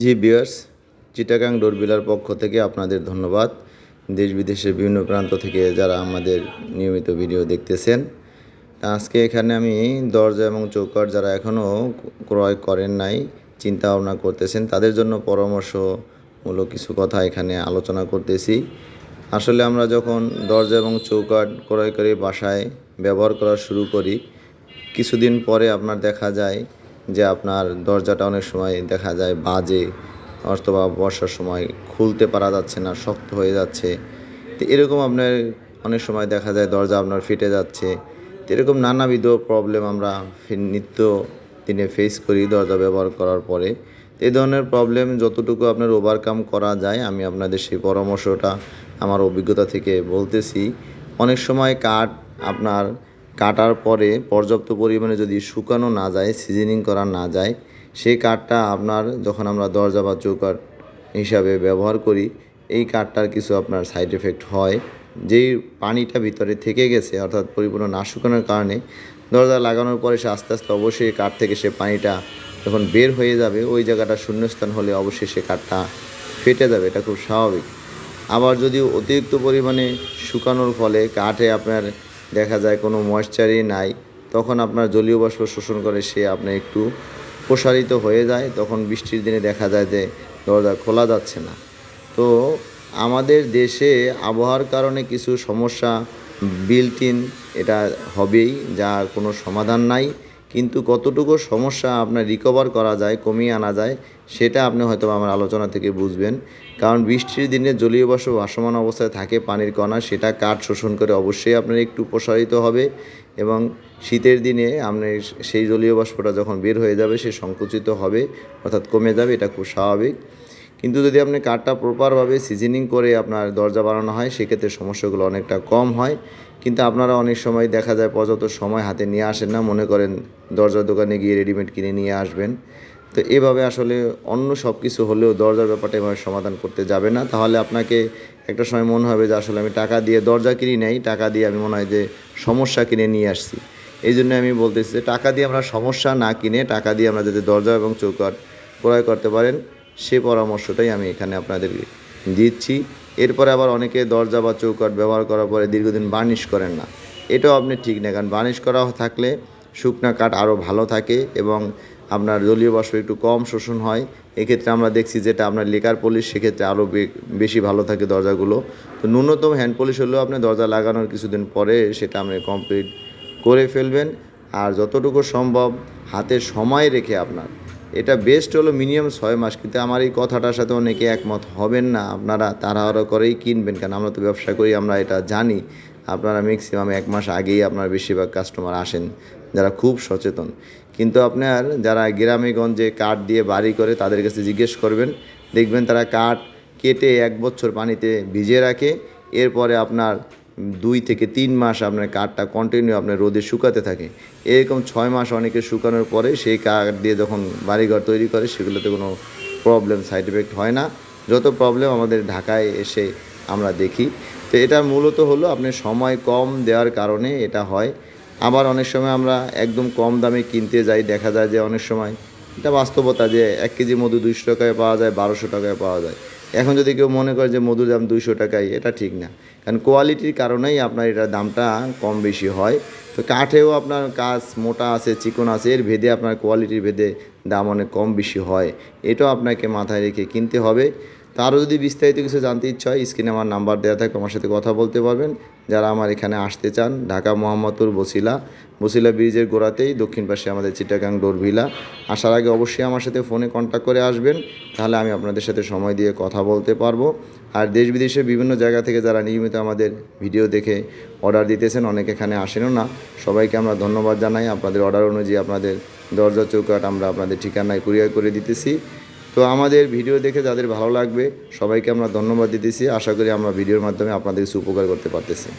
জি বিয়ার্স চিটাগাং ডোরবিলার পক্ষ থেকে আপনাদের ধন্যবাদ। দেশ বিদেশের বিভিন্ন প্রান্ত থেকে যারা আমাদের নিয়মিত ভিডিও দেখতেছেন। আজকে এখানে আমি দরজা এবং চৌকাট যারা এখনও ক্রয় করেন নাই চিন্তা ভাবনা করতেছেন, তাদের জন্য পরামর্শমূলক কিছু কথা এখানে আলোচনা করতেছি। আসলে আমরা যখন দরজা এবং চৌকাট ক্রয় করে বাসায় ব্যবহার করা শুরু করি, কিছুদিন পরে আপনার দেখা যায় যে আপনার দরজাটা অনেক সময় দেখা যায় বাজে, অথবা বর্ষার সময় খুলতে পারা যাচ্ছে না, শক্ত হয়ে যাচ্ছে। তো এরকম আপনার অনেক সময় দেখা যায় দরজা আপনার ফিটে যাচ্ছে। তো এরকম নানাবিধ প্রবলেম আমরা নিত্য দিনে ফেস করি দরজা ব্যবহার করার পরে। এই ধরনের প্রবলেম যতটুকু আপনার ওভারকাম করা যায়, আমি আপনাদের সেই পরামর্শটা আমার অভিজ্ঞতা থেকে বলতেছি। অনেক সময় কাঠ আপনার কাটার পরে পর্যাপ্ত পরিমাণে যদি শুকানো না যায় সিজনিং করা না যায়, সেই কাঠটা আপনার যখন আমরা দরজা বা চৌকাঠ হিসাবে ব্যবহার করি, এই কাঠটার কিছু আপনার সাইড এফেক্ট হয়। যেই পানিটা ভিতরে থেকে গেছে, অর্থাৎ পরিপূর্ণ না শুকানোর কারণে, দরজা লাগানোর পরে সে আস্তে আস্তে অবশ্যই কাঠ থেকে সে পানিটা যখন বের হয়ে যাবে, ওই জায়গাটা শূন্যস্থান হলে অবশ্যই সে কাঠটা ফেটে যাবে, এটা খুব স্বাভাবিক। আবার যদি অতিরিক্ত পরিমাণে শুকানোর ফলে কাঠে আপনার দেখা যায় কোনো ময়েশ্চারই নাই, তখন আপনার জলীয় বাষ্প শোষণ করে সে আপনার একটু প্রসারিত হয়ে যায়, তখন বৃষ্টির দিনে দেখা যায় যে দরজা খোলা যাচ্ছে না। তো আমাদের দেশে আবহাওয়ার কারণে কিছু সমস্যা বিল্ট ইন এটা হবেই, যার কোনো সমাধান নাই। কিন্তু কতটুকু সমস্যা আপনার রিকভার করা যায়, কমিয়ে আনা যায়, সেটা আপনি হয়তো আমার আলোচনা থেকে বুঝবেন। কারণ বৃষ্টির দিনে জলীয় বাষ্প ভাসমান অবস্থায় থাকে পানির কণা, সেটা কাঠ শোষণ করে অবশ্যই আপনার একটু প্রসারিত হবে এবং শীতের দিনে আপনার সেই জলীয় বাষ্পটা যখন বের হয়ে যাবে, সে সংকুচিত হবে, অর্থাৎ কমে যাবে, এটা খুব স্বাভাবিক। কিন্তু যদি আপনি কাঠটা প্রপারভাবে সিজনিং করে আপনার দরজা বানানো হয়, সেক্ষেত্রে সমস্যাগুলো অনেকটা কম হয়। কিন্তু আপনারা অনেক সময় দেখা যায় পর্যাপ্ত সময় হাতে নিয়ে আসেন না, মনে করেন দরজার দোকানে গিয়ে রেডিমেড কিনে নিয়ে আসবেন। তো এভাবে আসলে অন্য সব কিছু হলেও দরজার ব্যাপারটা এভাবে সমাধান করতে যাবে না। তাহলে আপনাকে একটা সময় মনে হবে যে আসলে আমি টাকা দিয়ে দরজা কিনি নাই, টাকা দিয়ে আমি মনে হয় যে সমস্যা কিনে নিয়ে আসছি। এই জন্য আমি বলতেছি যে টাকা দিয়ে আমরা সমস্যা না কিনে টাকা দিয়ে আমরা যাতে দরজা এবং চৌকাট ক্রয় করতে পারেন সে পরামর্শটাই আমি এখানে আপনাদের দিচ্ছি। এরপরে আবার অনেকে দরজা বা চৌকাট ব্যবহার করার পরে দীর্ঘদিন বার্নিশ করেন না। এটাও আপনি ঠিক না, কারণ বার্নিশ করা থাকলে শুকনা কাঠ আরও ভালো থাকে এবং আপনার জলীয় বাষ্প একটু কম শোষণ হয়। এক্ষেত্রে আমরা দেখছি যেটা আপনার লেকার পলিশ, সেক্ষেত্রে আরও বেশি ভালো থাকে দরজাগুলো। তো ন্যূনতম হ্যান্ড পলিশ হলেও আপনি দরজা লাগানোর কিছুদিন পরে সেটা আপনি কমপ্লিট করে ফেলবেন। আর যতটুকু সম্ভব হাতে সময় রেখে আপনার এটা বেস্ট হলো মিনিমাম ছয় মাস, কিন্তু আমার এই কথাটার সাথে অনেকে একমত হবেন না। আপনারা তাড়াহুড়ো করেই কিনবেন, কারণ আমরা তো ব্যবসা করি, আমরা এটা জানি। আপনারা ম্যাক্সিমাম এক মাস আগেই আপনার বেশিরভাগ কাস্টমার আসেন, যারা খুব সচেতন। কিন্তু আপনার যারা গ্রামেগঞ্জে কাঠ দিয়ে বাড়ি করে, তাদের কাছে জিজ্ঞেস করবেন। দেখবেন তারা কাঠ কেটে এক বছর পানিতে ভিজিয়ে রাখে। এরপরে আপনার দুই থেকে তিন মাস আপনার কাঠটা কন্টিনিউ আপনার রোদে শুকাতে থাকে। এরকম ছয় মাস অনেকে শুকানোর পরে সেই কাঠ দিয়ে যখন বাড়িঘর তৈরি করে, সেগুলোতে কোনো প্রবলেম সাইড এফেক্ট হয় না। যত প্রবলেম আমাদের ঢাকায় এসে আমরা দেখি। তো এটা মূলত হলো আপনার সময় কম দেওয়ার কারণে এটা হয়। আবার অনেক সময় আমরা একদম কম দামে কিনতে যাই, দেখা যায় যে অনেক সময় এটা বাস্তবতা যে এক কেজি মধু দুইশো টাকায় পাওয়া যায়, বারোশো টাকায় পাওয়া যায়। এখন যদি কেউ মনে করে যে মধুর দাম দুইশো টাকাই এটা ঠিক না। কারণ কোয়ালিটির কারণেই আপনার এটার দামটা কম বেশি হয়। তো কাঠেও আপনার কাজ মোটা আছে, চিকন আছে, এর ভেদে আপনার কোয়ালিটির ভেদে দাম অনেক কম বেশি হয়। এটাও আপনাকে মাথায় রেখে কিনতে হবে। তারও যদি বিস্তারিত কিছু জানতে ইচ্ছা হয় স্ক্রিনে আমার নাম্বার দেওয়া থাকে আমার সাথে কথা বলতে পারবেন। যারা আমার এখানে আসতে চান, ঢাকা মোহাম্মদপুর বসিলা বসিলা ব্রিজের গোড়াতেই দক্ষিণ পাশে আমাদের চিটাগাং ডোরভিলা আসার আগে অবশ্যই আমার সাথে ফোনে কন্ট্যাক্ট করে আসবেন, তাহলে আমি আপনাদের সাথে সময় দিয়ে কথা বলতে পারব। আর দেশ বিদেশের বিভিন্ন জায়গা থেকে যারা নিয়মিত আমাদের ভিডিও দেখে অর্ডার দিতেছেন, অনেক এখানে আসেনও না। সবাইকে আমরা ধন্যবাদ জানাই। আপনাদের অর্ডার অনুযায়ী আপনাদের দরজা চৌকাট আমরা আপনাদের ঠিকানায় কুরিয়ার করে দিতেছি। তো আমাদের ভিডিও দেখে যাদের ভালো লাগবে, সবাইকে আমরা ধন্যবাদ দিতেছি। আশা করি আমরা ভিডিওর মাধ্যমে আপনাদের কিছু উপকার করতে পারতেছি।